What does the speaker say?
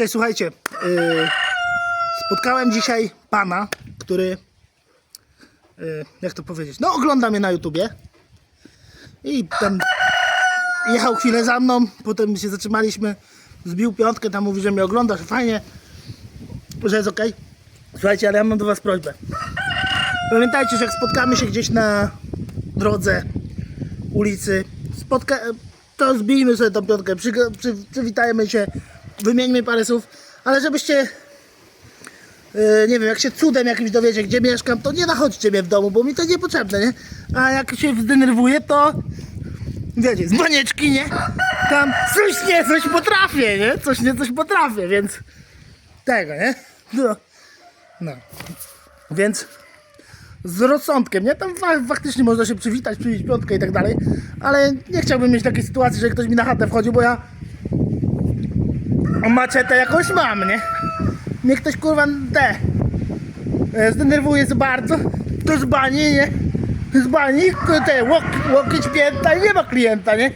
Cześć, słuchajcie. Yy, spotkałem dzisiaj pana, który. Yy, jak to powiedzieć? No, ogląda mnie na YouTubie. I tam jechał chwilę za mną, potem się zatrzymaliśmy. Zbił piątkę, tam mówi, że mnie ogląda, że fajnie, że jest ok. Słuchajcie, ale ja mam do Was prośbę. Pamiętajcie, że jak spotkamy się gdzieś na drodze, ulicy, spotka... to zbijmy sobie tą piątkę, przy... Przy... przywitajmy się, wymieńmy parę słów, ale żebyście, yy, nie wiem, jak się cudem jakimś dowiecie, gdzie mieszkam, to nie nachodźcie mnie w domu, bo mi to niepotrzebne, nie? A jak się zdenerwuję, to wiecie, z banieczki, nie? Tam coś nie, coś potrafię, nie? Coś nie, coś potrafię, więc tego, nie? No. no. Więc z rozsądkiem, nie? Tam fa- faktycznie można się przywitać, przybić piątkę i tak dalej, ale nie chciałbym mieć takiej sytuacji, że ktoś mi na chatę wchodził, bo ja maczetę jakąś mam, nie? Mnie ktoś kurwa te e, zdenerwuje za bardzo, to z bani, nie? Z te łok, łokieć pięta i nie ma klienta, nie?